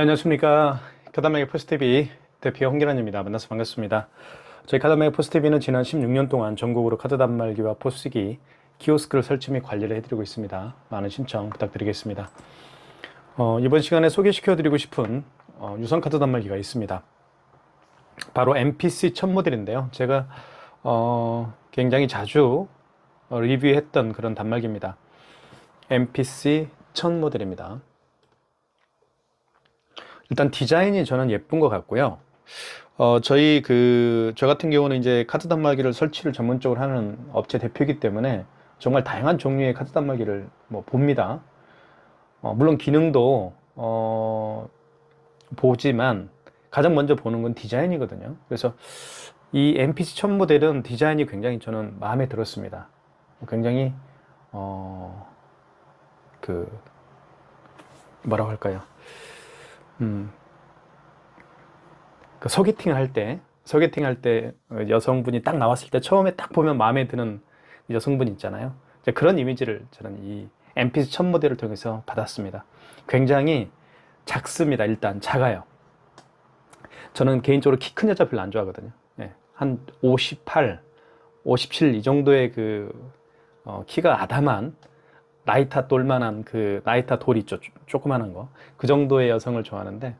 네, 안녕하십니까. 카다메기 포스티비 대표 홍기란입니다. 만나서 반갑습니다. 저희 카다메기 포스티비는 지난 16년 동안 전국으로 카드 단말기와 포스기, 키오스크를 설치 및 관리를 해드리고 있습니다. 많은 신청 부탁드리겠습니다. 어, 이번 시간에 소개시켜드리고 싶은 어, 유선 카드 단말기가 있습니다. 바로 MPC 1000 모델인데요. 제가 어, 굉장히 자주 어, 리뷰했던 그런 단말기입니다. MPC 1000 모델입니다. 일단 디자인이 저는 예쁜 것 같고요. 어, 저희 그, 저 같은 경우는 이제 카드 단말기를 설치를 전문적으로 하는 업체 대표이기 때문에 정말 다양한 종류의 카드 단말기를 뭐 봅니다. 어, 물론 기능도, 어, 보지만 가장 먼저 보는 건 디자인이거든요. 그래서 이 MPC 1000 모델은 디자인이 굉장히 저는 마음에 들었습니다. 굉장히, 어, 그, 뭐라고 할까요? 음, 그 소개팅 할 때, 소개팅 할 때 여성분이 딱 나왔을 때 처음에 딱 보면 마음에 드는 여성분 있잖아요. 그런 이미지를 저는 이 MPC 1000 모델을 통해서 받았습니다. 굉장히 작습니다. 일단 작아요. 저는 개인적으로 키 큰 여자 별로 안 좋아하거든요. 예, 한 58, 57 이 정도의 그 어, 키가 아담한 나이타 돌만한 그 나이타 돌 있죠. 쪼- 조그만한 거. 그 정도의 여성을 좋아하는데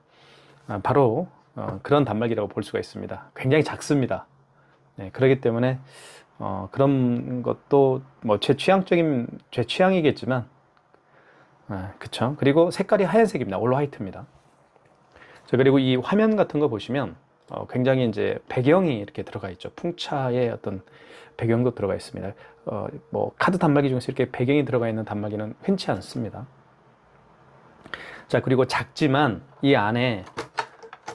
아, 바로 어, 그런 단말기라고 볼 수가 있습니다. 굉장히 작습니다. 네, 그렇기 때문에 어, 그런 것도 뭐 제 취향적인 제 취향이겠지만 아, 그쵸. 그리고 색깔이 하얀색입니다. 올 화이트입니다. 자, 그리고 이 화면 같은 거 보시면 어, 굉장히 이제 배경이 이렇게 들어가 있죠. 풍차의 어떤 배경도 들어가 있습니다. 어, 뭐 카드 단말기 중에서 이렇게 배경이 들어가 있는 단말기는 흔치 않습니다. 자, 그리고 작지만 이 안에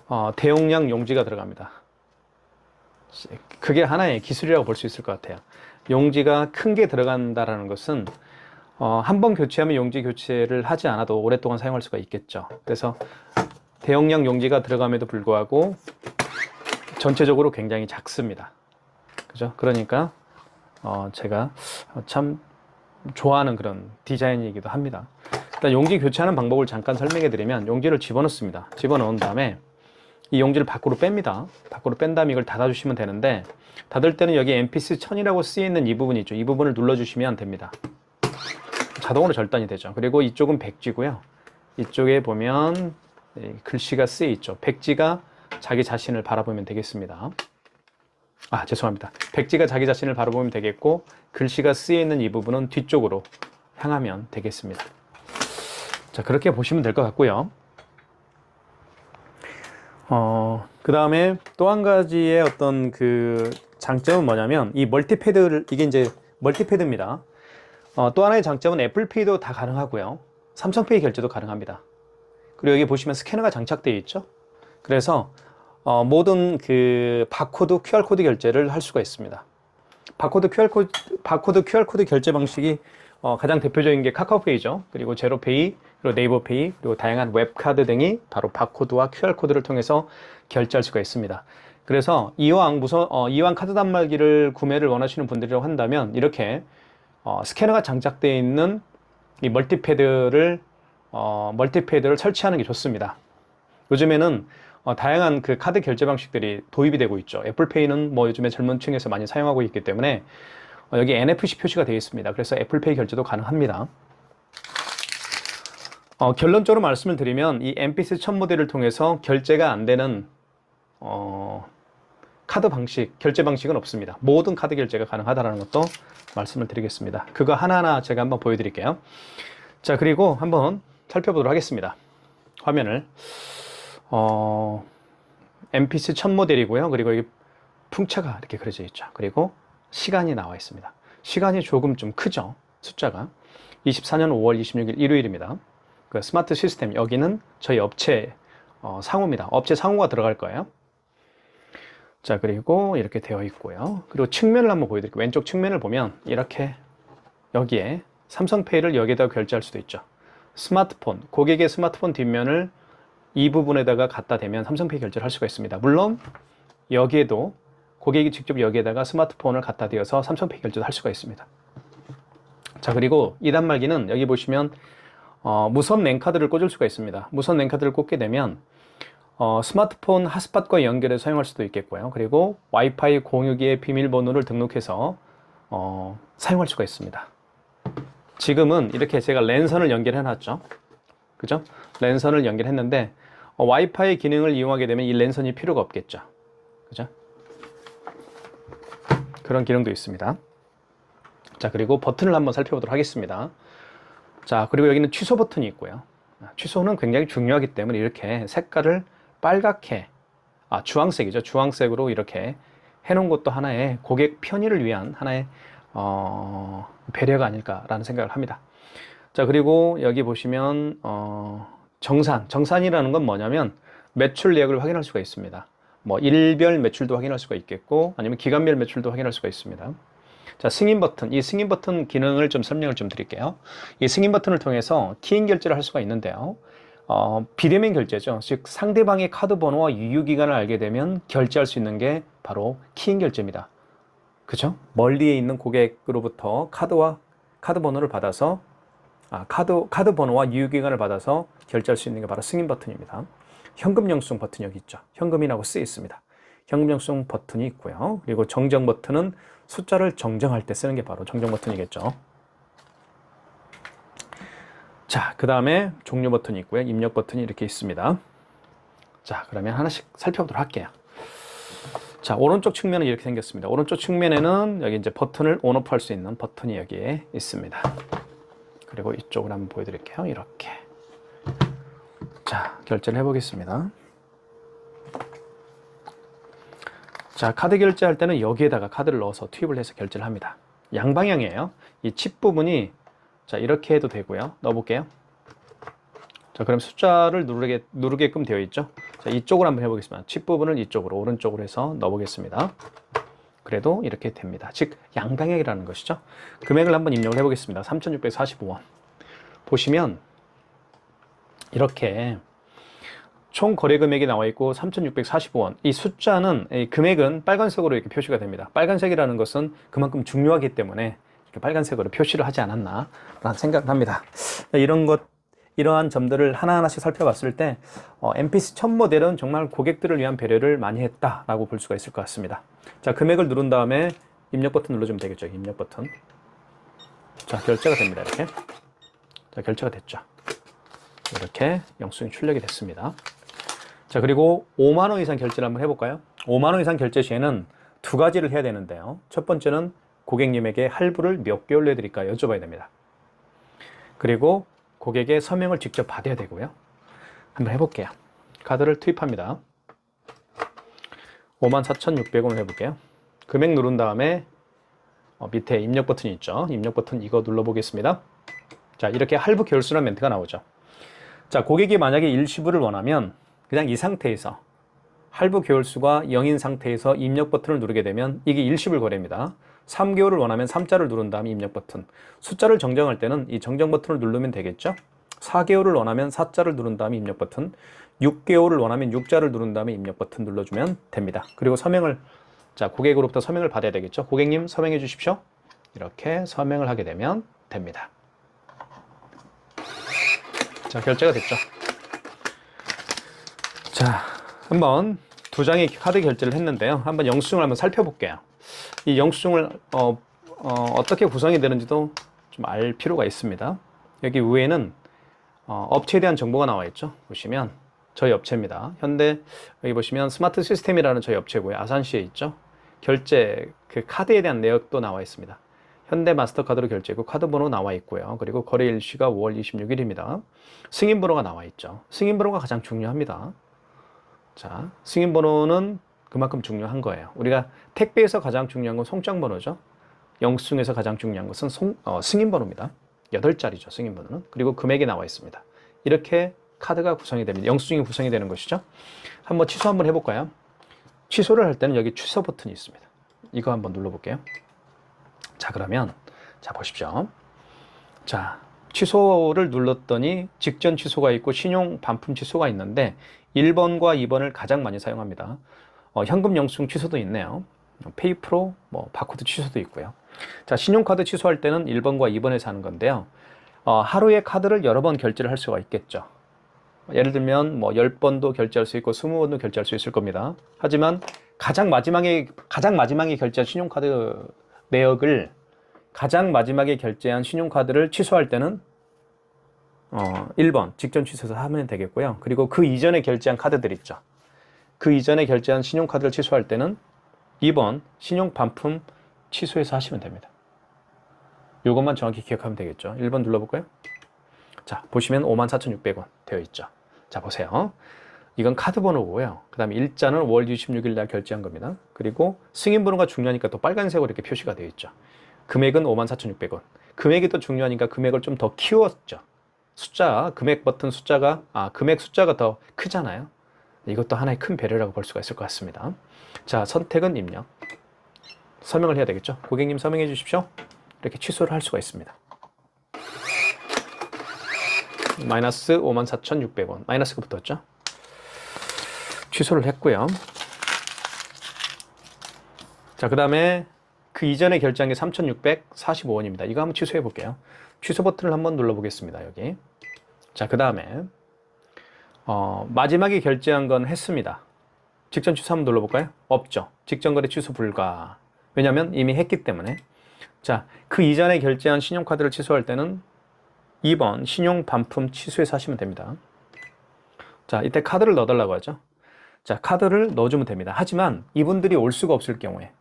어, 대용량 용지가 들어갑니다. 그게 하나의 기술이라고 볼 수 있을 것 같아요. 용지가 큰 게 들어간다라는 것은 어, 한 번 교체하면 용지 교체를 하지 않아도 오랫동안 사용할 수가 있겠죠. 그래서 대용량 용지가 들어감에도 불구하고 전체적으로 굉장히 작습니다. 그죠? 그러니까 어, 제가 참 좋아하는 그런 디자인이기도 합니다. 일단 용지 교체하는 방법을 잠깐 설명해 드리면 용지를 집어넣습니다. 집어넣은 다음에 이 용지를 밖으로 뺍니다. 밖으로 뺀 다음에 이걸 닫아주시면 되는데 닫을 때는 여기 MPC 1000이라고 쓰여 있는 이 부분이 있죠. 이 부분을 눌러주시면 됩니다. 자동으로 절단이 되죠. 그리고 이쪽은 백지고요. 이쪽에 보면 이 글씨가 쓰여 있죠. 백지가 자기 자신을 바라보면 되겠습니다. 아, 죄송합니다. 백지가 자기 자신을 바라보면 되겠고 글씨가 쓰여 있는 이 부분은 뒤쪽으로 향하면 되겠습니다. 자, 그렇게 보시면 될 것 같고요. 어, 그 다음에 또 한 가지의 어떤 그 장점은 뭐냐면 이 멀티패드를, 이게 이제 멀티패드입니다. 어, 또 하나의 장점은 애플페이도 다 가능하고요. 삼성페이 결제도 가능합니다. 그리고 여기 보시면 스캐너가 장착되어 있죠. 그래서 어, 모든 그 바코드, QR코드 결제를 할 수가 있습니다. 바코드, QR코드, 바코드, QR코드 결제 방식이 어, 가장 대표적인 게 카카오페이죠. 그리고 제로페이, 그리고 네이버페이, 그리고 다양한 웹카드 등이 바로 바코드와 QR코드를 통해서 결제할 수가 있습니다. 그래서 이왕 무선, 어, 이왕 카드 단말기를 구매를 원하시는 분들이라고 한다면 이렇게 어, 스캐너가 장착되어 있는 이 멀티패드를 어, 멀티패드를 설치하는 게 좋습니다. 요즘에는 어, 다양한 그 카드 결제 방식들이 도입이 되고 있죠. 애플페이는 뭐 요즘에 젊은 층에서 많이 사용하고 있기 때문에 어, 여기 NFC 표시가 되어 있습니다. 그래서 애플페이 결제도 가능합니다. 어, 결론적으로 말씀을 드리면 이 MPC 1000 모델을 통해서 결제가 안 되는 어, 카드 방식, 결제 방식은 없습니다. 모든 카드 결제가 가능하다는 것도 말씀을 드리겠습니다. 그거 하나하나 제가 한번 보여드릴게요. 자, 그리고 한번 살펴보도록 하겠습니다. 화면을. 어, MPC 1000 모델이고요. 그리고 여기 풍차가 이렇게 그려져 있죠. 그리고 시간이 나와 있습니다. 시간이 조금 좀 크죠. 숫자가. 24년 5월 26일 일요일입니다. 그 스마트 시스템, 여기는 저희 업체 어, 상호입니다. 업체 상호가 들어갈 거예요. 자, 그리고 이렇게 되어 있고요. 그리고 측면을 한번 보여드릴게요. 왼쪽 측면을 보면 이렇게 여기에 삼성페이를 여기에다 결제할 수도 있죠. 스마트폰, 고객의 스마트폰 뒷면을 이 부분에다가 갖다 대면 삼성페이 결제를 할 수가 있습니다. 물론 여기에도 고객이 직접 여기에다가 스마트폰을 갖다 대어서 삼성페이 결제도 할 수가 있습니다. 자, 그리고 이 단말기는 여기 보시면 어, 무선 랜카드를 꽂을 수가 있습니다. 무선 랜카드를 꽂게 되면 어, 스마트폰 핫스팟과 연결해 사용할 수도 있겠고요. 그리고 와이파이 공유기의 비밀번호를 등록해서 어, 사용할 수가 있습니다. 지금은 이렇게 제가 랜선을 연결해 놨죠. 그죠? 랜선을 연결했는데 어, 와이파이 기능을 이용하게 되면 이 랜선이 필요가 없겠죠. 그죠? 그런 기능도 있습니다. 자, 그리고 버튼을 한번 살펴보도록 하겠습니다. 자, 그리고 여기는 취소 버튼이 있고요. 아, 취소는 굉장히 중요하기 때문에 이렇게 색깔을 빨갛게, 아, 주황색이죠. 주황색으로 이렇게 해놓은 것도 하나의 고객 편의를 위한 하나의, 어, 배려가 아닐까라는 생각을 합니다. 자, 그리고 여기 보시면, 어, 정산. 정산이라는 건 뭐냐면 매출 내역을 확인할 수가 있습니다. 뭐, 일별 매출도 확인할 수가 있겠고, 아니면 기간별 매출도 확인할 수가 있습니다. 자, 승인 버튼. 이 승인 버튼 기능을 좀 설명을 좀 드릴게요. 이 승인 버튼을 통해서 키인 결제를 할 수가 있는데요. 어, 비대면 결제죠. 즉, 상대방의 카드 번호와 유효 기간을 알게 되면 결제할 수 있는 게 바로 키인 결제입니다. 그죠? 멀리에 있는 고객으로부터 카드와 카드 번호를 받아서 아, 카드, 카드 번호와 유효기간을 받아서 결제할 수 있는 게 바로 승인 버튼입니다. 현금 영수증 버튼이 여기 있죠. 현금이라고 쓰여 있습니다. 현금 영수증 버튼이 있고요. 그리고 정정 버튼은 숫자를 정정할 때 쓰는 게 바로 정정 버튼이겠죠. 자, 그 다음에 종료 버튼이 있고요. 입력 버튼이 이렇게 있습니다. 자, 그러면 하나씩 살펴보도록 할게요. 자, 오른쪽 측면은 이렇게 생겼습니다. 오른쪽 측면에는 여기 이제 버튼을 온오프 할 수 있는 버튼이 여기에 있습니다. 그리고 이쪽을 한번 보여드릴게요. 이렇게. 자, 결제를 해보겠습니다. 자, 카드 결제할 때는 여기에다가 카드를 넣어서 투입을 해서 결제를 합니다. 양방향이에요. 이 칩 부분이 자, 이렇게 해도 되고요. 넣어볼게요. 자, 그럼 숫자를 누르게, 누르게끔 되어 있죠. 자, 이쪽으로 한번 해보겠습니다. 칩 부분을 이쪽으로, 오른쪽으로 해서 넣어보겠습니다. 그래도 이렇게 됩니다. 즉, 양방향이라는 것이죠. 금액을 한번 입력을 해보겠습니다. 3,645원. 보시면, 이렇게 총 거래 금액이 나와 있고 3,645원. 이 숫자는 이 금액은 빨간색으로 이렇게 표시가 됩니다. 빨간색이라는 것은 그만큼 중요하기 때문에 이렇게 빨간색으로 표시를 하지 않았나라는 생각을 합니다. 이런 것 이러한 점들을 하나하나씩 살펴봤을 때 어, MPC 1000 모델은 정말 고객들을 위한 배려를 많이 했다라고 볼 수가 있을 것 같습니다. 자, 금액을 누른 다음에 입력 버튼 눌러주면 되겠죠. 입력 버튼. 자, 결제가 됩니다. 이렇게. 자, 결제가 됐죠. 이렇게 영수증이 출력이 됐습니다. 자, 그리고 5만 원 이상 결제를 한번 해볼까요? 5만 원 이상 결제 시에는 두 가지를 해야 되는데요. 첫 번째는 고객님에게 할부를 몇 개월 내드릴까 여쭤봐야 됩니다. 그리고 고객의 서명을 직접 받아야 되고요. 한번 해볼게요. 카드를 투입합니다. 54,600원을 해볼게요. 금액 누른 다음에 어, 밑에 입력 버튼이 있죠. 입력 버튼 이거 눌러보겠습니다. 자, 이렇게 할부 결수란 멘트가 나오죠. 자, 고객이 만약에 일시불을 원하면 그냥 이 상태에서 할부 개월수가 0인 상태에서 입력 버튼을 누르게 되면 이게 일시불 거래입니다. 3개월을 원하면 3자를 누른 다음에 입력 버튼. 숫자를 정정할 때는 이 정정 버튼을 누르면 되겠죠? 4개월을 원하면 4자를 누른 다음에 입력 버튼. 6개월을 원하면 6자를 누른 다음에 입력 버튼 눌러주면 됩니다. 그리고 서명을 자 고객으로부터 서명을 받아야 되겠죠? 고객님 서명해 주십시오. 이렇게 서명을 하게 되면 됩니다. 자 결제가 됐죠. 자 한번 두 장의 카드 결제를 했는데요. 한번 영수증을 한번 살펴볼게요. 이 영수증을 어, 어, 떻게 구성이 되는지도 좀 알 필요가 있습니다. 여기 위에는 어, 업체에 대한 정보가 나와 있죠. 보시면 저희 업체입니다. 현대 여기 보시면 스마트 시스템이라는 저희 업체고요. 아산시에 있죠. 결제 그 카드에 대한 내역도 나와 있습니다. 현대 마스터카드로 결제했고 카드 번호 나와 있고요. 그리고 거래 일시가 5월 26일입니다. 승인 번호가 나와 있죠. 승인 번호가 가장 중요합니다. 자, 승인 번호는 그만큼 중요한 거예요. 우리가 택배에서 가장 중요한 건 송장 번호죠. 영수증에서 가장 중요한 것은 송, 어, 승인 번호입니다. 8자리죠. 승인 번호는. 그리고 금액이 나와 있습니다. 이렇게 카드가 구성이 됩니다. 영수증이 구성이 되는 것이죠. 한번 취소 한번 해볼까요? 취소를 할 때는 여기 취소 버튼이 있습니다. 이거 한번 눌러볼게요. 자, 그러면 자 보십시오. 자, 취소를 눌렀더니 직전 취소가 있고 신용 반품 취소가 있는데 1번과 2번을 가장 많이 사용합니다. 어, 현금 영수증 취소도 있네요. 페이프로 뭐 바코드 취소도 있고요. 자, 신용카드 취소할 때는 1번과 2번에서 하는 건데요. 어, 하루에 카드를 여러 번 결제를 할 수가 있겠죠. 예를 들면 뭐 10번도 결제할 수 있고 20번도 결제할 수 있을 겁니다. 하지만 가장 마지막에 가장 마지막에 결제한 신용카드 내역을 가장 마지막에 결제한 신용카드를 취소할 때는 어, 1번 직전 취소해서 하면 되겠고요. 그리고 그 이전에 결제한 카드들 있죠. 그 이전에 결제한 신용카드를 취소할 때는 2번 신용 반품 취소해서 하시면 됩니다. 이것만 정확히 기억하면 되겠죠. 1번 눌러볼까요? 자, 보시면 54,600원 되어 있죠. 자, 보세요. 이건 카드 번호고요. 그 다음에 일자는 5월 26일 날 결제한 겁니다. 그리고 승인 번호가 중요하니까 또 빨간색으로 이렇게 표시가 되어 있죠. 금액은 54,600원. 금액이 또 중요하니까 금액을 좀 더 키웠죠. 숫자, 금액 버튼 숫자가, 아, 금액 숫자가 더 크잖아요. 이것도 하나의 큰 배려라고 볼 수가 있을 것 같습니다. 자, 선택은 입력. 설명을 해야 되겠죠. 고객님 설명해 주십시오. 이렇게 취소를 할 수가 있습니다. 마이너스 54,600원. 마이너스가 붙었죠. 취소를 했고요. 자, 그 다음에 그 이전에 결제한 게 3,645원입니다. 이거 한번 취소해 볼게요. 취소 버튼을 한번 눌러 보겠습니다. 여기. 자, 그 다음에 어, 마지막에 결제한 건 했습니다. 직전 취소 한번 눌러볼까요? 없죠. 직전 거래 취소 불가. 왜냐면 이미 했기 때문에. 자, 그 이전에 결제한 신용카드를 취소할 때는 2번 신용 반품 취소해서 하시면 됩니다. 자, 이때 카드를 넣어달라고 하죠. 자, 카드를 넣어주면 됩니다. 하지만 이분들이 올 수가 없을 경우에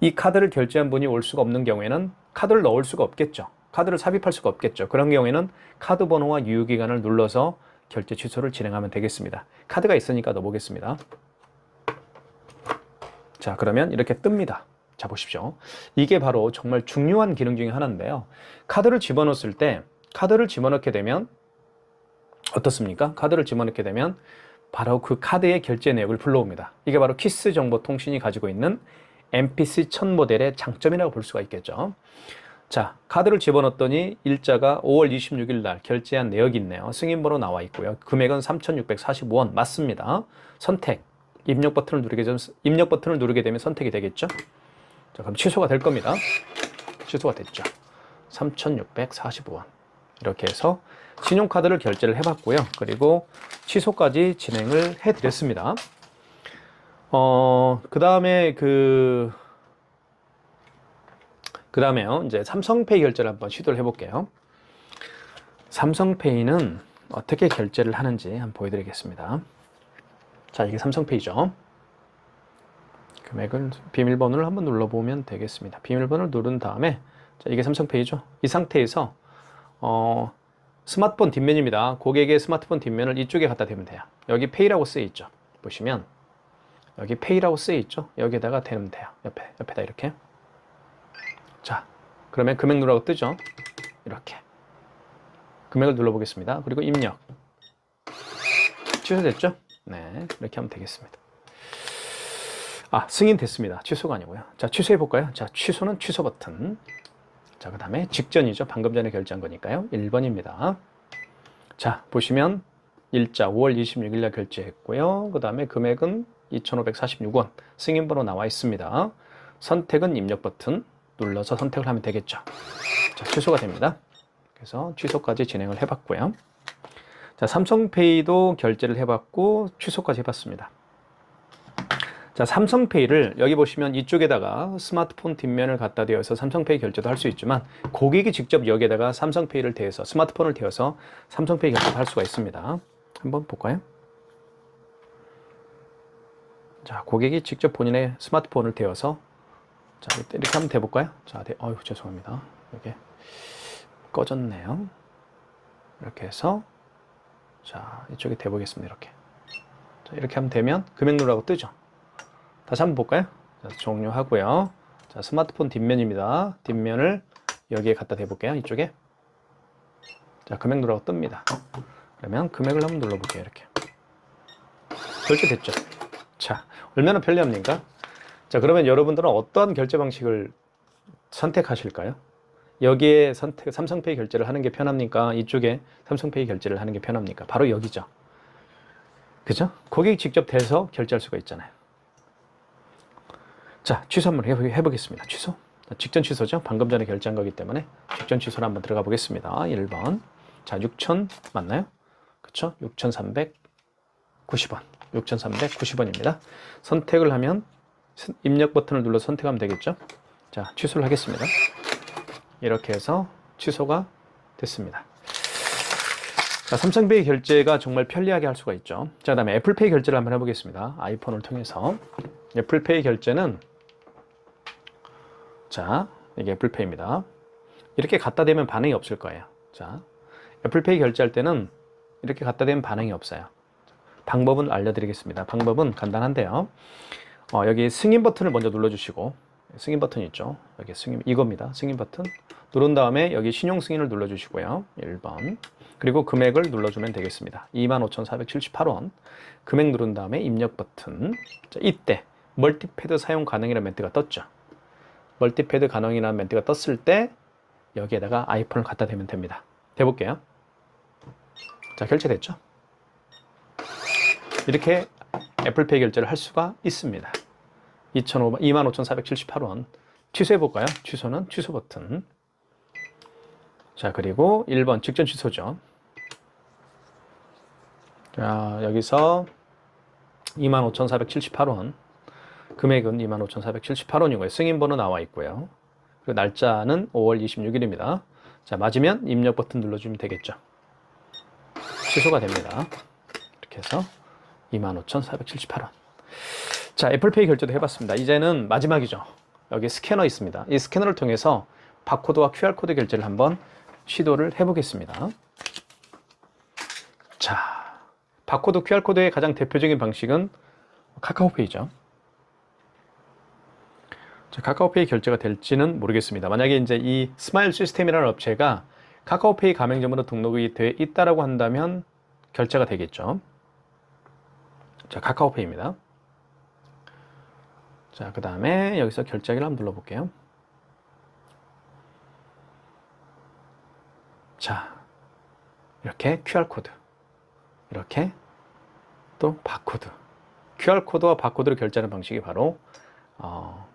이 카드를 결제한 분이 올 수가 없는 경우에는 카드를 넣을 수가 없겠죠. 카드를 삽입할 수가 없겠죠. 그런 경우에는 카드 번호와 유효기간을 눌러서 결제 취소를 진행하면 되겠습니다. 카드가 있으니까 넣어보겠습니다. 자, 그러면 이렇게 뜹니다. 자, 보십시오. 이게 바로 정말 중요한 기능 중에 하나인데요. 카드를 집어넣었을 때, 카드를 집어넣게 되면, 어떻습니까? 카드를 집어넣게 되면, 바로 그 카드의 결제 내역을 불러옵니다. 이게 바로 키스 정보 통신이 가지고 있는 MPC 1000 모델의 장점이라고 볼 수가 있겠죠. 자, 카드를 집어넣었더니 일자가 5월 26일 날 결제한 내역이 있네요. 승인번호 나와 있고요. 금액은 3,645원 맞습니다. 선택. 입력 버튼을 누르게 되면 입력 버튼을 누르게 되면 선택이 되겠죠. 자, 그럼 취소가 될 겁니다. 취소가 됐죠. 3,645원. 이렇게 해서 신용카드를 결제를 해봤고요. 그리고 취소까지 진행을 해드렸습니다. 어, 그 다음에 그, 그 다음에요. 이제 삼성페이 결제를 한번 시도를 해볼게요. 삼성페이는 어떻게 결제를 하는지 한번 보여드리겠습니다. 자, 이게 삼성페이죠. 금액을 비밀번호를 한번 눌러보면 되겠습니다. 비밀번호를 누른 다음에 자, 이게 삼성페이죠. 이 상태에서 어, 스마트폰 뒷면입니다. 고객의 스마트폰 뒷면을 이쪽에 갖다 대면 돼요. 여기 페이라고 쓰여 있죠. 보시면 여기 페이라고 쓰여 있죠. 여기에다가 대면 돼요. 옆에 옆에다 이렇게. 자, 그러면 금액 누르라고 뜨죠. 이렇게. 금액을 눌러보겠습니다. 그리고 입력. 취소됐죠? 네, 이렇게 하면 되겠습니다. 아, 승인 됐습니다. 취소가 아니고요. 자, 취소해 볼까요? 자, 취소는 취소 버튼. 자, 그 다음에 직전이죠. 방금 전에 결제한 거니까요. 1번입니다. 자, 보시면 일자 5월 26일 날 결제했고요. 그 다음에 금액은 2,546원. 승인번호 나와 있습니다. 선택은 입력 버튼 눌러서 선택을 하면 되겠죠. 자, 취소가 됩니다. 그래서 취소까지 진행을 해봤고요. 자, 삼성페이도 결제를 해봤고 취소까지 해봤습니다. 자, 삼성페이를 여기 보시면 이쪽에다가 스마트폰 뒷면을 갖다 대어서 삼성페이 결제도 할 수 있지만 고객이 직접 여기에다가 삼성페이를 대어서 스마트폰을 대어서 삼성페이 결제도 할 수가 있습니다. 한번 볼까요? 자, 고객이 직접 본인의 스마트폰을 대어서 자, 이렇게 한번 대볼까요? 자, 네, 어휴, 죄송합니다. 이게 꺼졌네요. 이렇게 해서 자, 이쪽에 대보겠습니다. 이렇게. 자, 이렇게 하면 되면 금액 누르라고 뜨죠. 다시 한번 볼까요? 자, 종료하고요. 자, 스마트폰 뒷면입니다. 뒷면을 여기에 갖다 대볼게요. 이쪽에. 자, 금액 누르라고 뜹니다. 그러면 금액을 한번 눌러볼게요. 이렇게. 결제됐죠. 자, 얼마나 편리합니까? 자, 그러면 여러분들은 어떠한 결제 방식을 선택하실까요? 여기에 선택, 삼성페이 결제를 하는 게 편합니까? 이쪽에 삼성페이 결제를 하는 게 편합니까? 바로 여기죠. 그죠? 고객이 직접 대서 결제할 수가 있잖아요. 자, 취소 한번 해보, 해보겠습니다. 취소. 직전 취소죠. 방금 전에 결제한 거기 때문에 직전 취소로 한번 들어가 보겠습니다. 1번. 자, 6,000 맞나요? 그쵸? 6,390원. 6,390원입니다. 선택을 하면 선- 입력 버튼을 눌러 선택하면 되겠죠? 자, 취소를 하겠습니다. 이렇게 해서 취소가 됐습니다. 자, 삼성페이 결제가 정말 편리하게 할 수가 있죠. 자, 그다음에 애플페이 결제를 한번 해보겠습니다. 아이폰을 통해서 애플페이 결제는 자, 이게 애플페이입니다. 이렇게 갖다 대면 반응이 없을 거예요. 자, 애플페이 결제할 때는 이렇게 갖다 대면 반응이 없어요. 방법은 알려드리겠습니다. 방법은 간단한데요. 어, 여기 승인 버튼을 먼저 눌러주시고 승인 버튼 있죠. 여기 승인 이겁니다. 승인 버튼 누른 다음에 여기 신용 승인을 눌러주시고요. 1번 그리고 금액을 눌러주면 되겠습니다. 25,478원 금액 누른 다음에 입력 버튼 자, 이때 멀티패드 사용 가능이라는 멘트가 떴죠. 멀티패드 가능이라는 멘트가 떴을 때 여기에다가 아이폰을 갖다 대면 됩니다. 대볼게요. 자 결제됐죠? 이렇게 애플페이 결제를 할 수가 있습니다. 25,478원 취소해 볼까요? 취소는 취소 버튼. 자 그리고 1번 직전 취소죠. 자 여기서 25,478원 금액은 25,478원이고요. 승인번호 나와 있고요. 그리고 날짜는 5월 26일입니다. 자 맞으면 입력 버튼 눌러주면 되겠죠. 취소가 됩니다. 이렇게 해서 25,478원. 자, 애플페이 결제도 해봤습니다. 이제는 마지막이죠. 여기 스캐너 있습니다. 이 스캐너를 통해서 바코드와 QR코드 결제를 한번 시도를 해보겠습니다. 자, 바코드 QR코드의 가장 대표적인 방식은 카카오페이죠. 자, 카카오페이 결제가 될지는 모르겠습니다. 만약에 이제 이 스마일 시스템이라는 업체가 카카오페이 가맹점으로 등록이 돼 있다라고 한다면 결제가 되겠죠. 자, 카카오페이입니다. 자, 그 다음에 여기서 결제하기를 한번 눌러볼게요. 자, 이렇게 QR코드. 이렇게 또 바코드. QR코드와 바코드를 결제하는 방식이 바로, 어,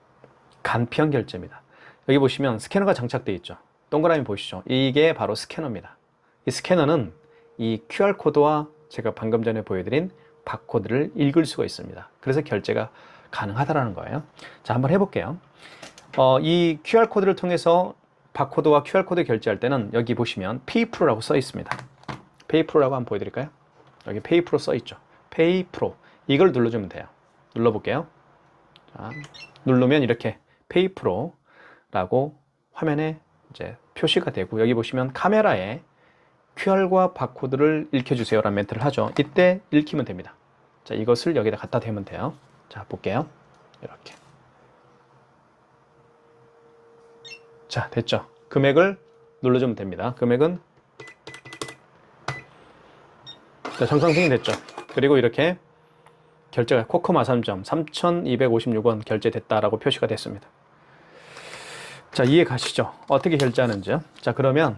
간편 결제입니다. 여기 보시면 스캐너가 장착되어 있죠. 동그라미 보시죠. 이게 바로 스캐너입니다. 이 스캐너는 이 QR코드와 제가 방금 전에 보여드린 바코드를 읽을 수가 있습니다. 그래서 결제가 가능하다라는 거예요. 자, 한번 해볼게요. 어, 이 QR코드를 통해서 바코드와 QR코드 결제할 때는 여기 보시면 페이프로라고 써 있습니다. 페이프로라고 한번 보여드릴까요? 여기 페이프로 써 있죠. 페이프로. 이걸 눌러주면 돼요. 눌러볼게요. 자, 누르면 이렇게 페이프로라고 화면에 이제 표시가 되고 여기 보시면 카메라에 QR과 바코드를 읽혀주세요라는 멘트를 하죠. 이때 읽히면 됩니다. 자, 이것을 여기다 갖다 대면 돼요. 자, 볼게요. 이렇게. 자, 됐죠? 금액을 눌러주면 됩니다. 금액은 자, 정상 승인됐죠? 그리고 이렇게 결제가 코코마 3점 3,256원 결제됐다라고 표시가 됐습니다. 자, 이해 가시죠? 어떻게 결제하는지요? 자, 그러면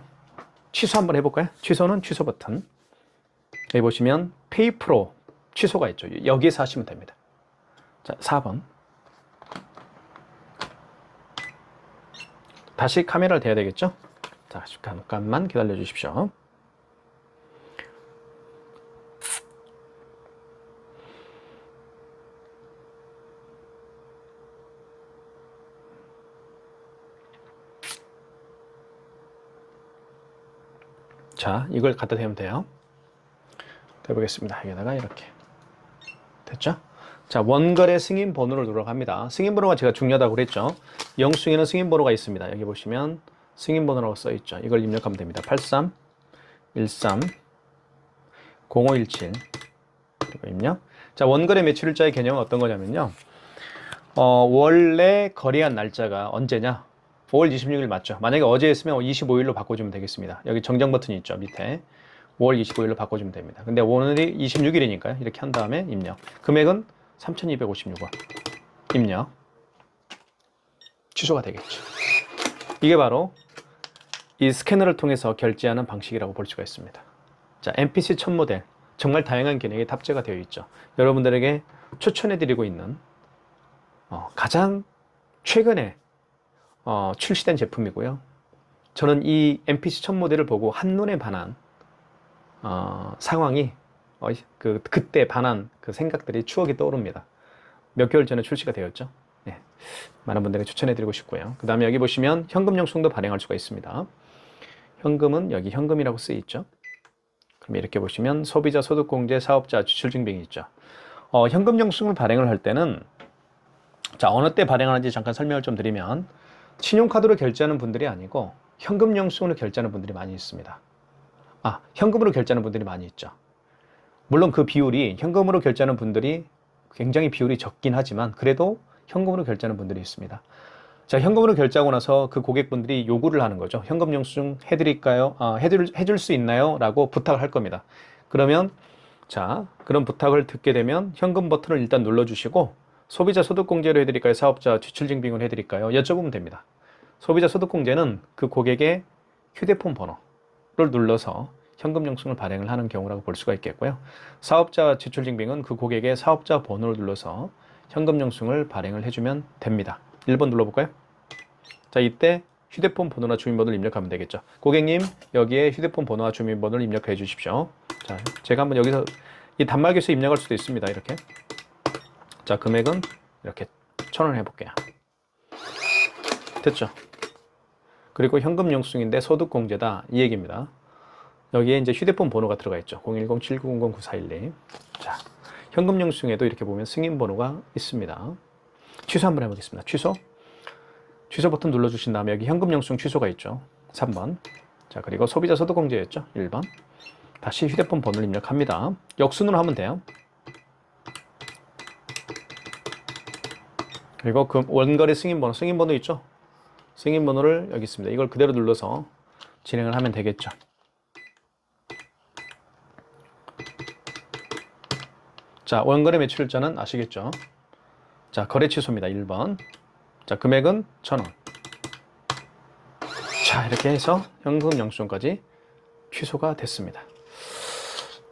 취소 한번 해볼까요? 취소는 취소 버튼. 여기 보시면 페이프로 취소가 있죠. 여기에서 하시면 됩니다. 자, 4번. 다시 카메라를 대야 되겠죠? 자, 잠깐만 기다려 주십시오. 자, 이걸 갖다 대면 돼요. 대보겠습니다. 여기다가 이렇게. 됐죠? 자, 원거래 승인 번호를 누르갑니다. 승인 번호가 제가 중요하다고 그랬죠. 영수에는 승인 번호가 있습니다. 여기 보시면 승인 번호라고 써 있죠. 이걸 입력하면 됩니다. 83 13 0517 그리고 입력. 자, 원거래 매출일자의 개념은 어떤 거냐면요. 어, 원래 거래한 날짜가 언제냐? 5월 26일 맞죠? 만약에 어제 했으면 25일로 바꿔주면 되겠습니다. 여기 정정 버튼이 있죠, 밑에. 5월 25일로 바꿔주면 됩니다. 근데 오늘이 26일이니까요. 이렇게 한 다음에 입력. 금액은 3,256원. 입력. 취소가 되겠죠. 이게 바로 이 스캐너를 통해서 결제하는 방식이라고 볼 수가 있습니다. 자, MPC 1000 모델. 정말 다양한 기능이 탑재가 되어 있죠. 여러분들에게 추천해드리고 있는 어, 가장 최근에 어, 출시된 제품이고요. 저는 이 MPC 첫 모델을 보고 한눈에 반한 어, 상황이 어, 그 그때 반한 그 생각들이 추억이 떠오릅니다. 몇 개월 전에 출시가 되었죠. 네. 많은 분들에게 추천해드리고 싶고요. 그 다음에 여기 보시면 현금 영수증도 발행할 수가 있습니다. 현금은 여기 현금이라고 쓰여 있죠. 그럼 이렇게 보시면 소비자 소득공제 사업자 지출증빙이 있죠. 어, 현금 영수증을 발행을 할 때는 자 어느 때 발행하는지 잠깐 설명을 좀 드리면 신용카드로 결제하는 분들이 아니고 현금 영수증으로 결제하는 분들이 많이 있습니다. 아 현금으로 결제하는 분들이 많이 있죠. 물론 그 비율이 현금으로 결제하는 분들이 굉장히 비율이 적긴 하지만 그래도 현금으로 결제하는 분들이 있습니다. 자, 현금으로 결제하고 나서 그 고객분들이 요구를 하는 거죠. 현금 영수증 해드릴까요? 아, 해줄, 해줄 수 있나요? 라고 부탁을 할 겁니다. 그러면, 자, 그런 부탁을 듣게 되면 현금 버튼을 일단 눌러주시고, 소비자 소득공제로 해드릴까요? 사업자 지출증빙을 해드릴까요? 여쭤보면 됩니다. 소비자 소득공제는 그 고객의 휴대폰 번호를 눌러서 현금 영수증을 발행을 하는 경우라고 볼 수가 있겠고요. 사업자 지출 증빙은 그 고객의 사업자 번호를 눌러서 현금 영수증을 발행을 해주면 됩니다. 1번 눌러볼까요? 자, 이때 휴대폰 번호나 주민번호를 입력하면 되겠죠. 고객님, 여기에 휴대폰 번호와 주민번호를 입력해 주십시오. 자, 제가 한번 여기서 이 단말기에서 입력할 수도 있습니다. 이렇게. 자, 금액은 이렇게 천 원 해볼게요. 됐죠? 그리고 현금 영수증인데 소득공제다. 이 얘기입니다. 여기에 이제 휴대폰 번호가 들어가 있죠. 010-7900-9412. 자, 현금 영수증에도 이렇게 보면 승인 번호가 있습니다. 취소 한번 해보겠습니다. 취소. 취소 버튼 눌러주신 다음에 여기 현금 영수증 취소가 있죠. 3번. 자, 그리고 소비자 소득공제였죠. 1번. 다시 휴대폰 번호를 입력합니다. 역순으로 하면 돼요. 그리고 그 원거래 승인 번호, 승인 번호 있죠? 승인 번호를 여기 있습니다. 이걸 그대로 눌러서 진행을 하면 되겠죠. 자, 원거래 매출자는 아시겠죠? 자, 거래 취소입니다. 1번. 자, 금액은 1,000원. 자, 이렇게 해서 현금 영수증까지 취소가 됐습니다.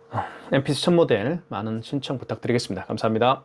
어, MPC 첫 모델 많은 신청 부탁드리겠습니다. 감사합니다.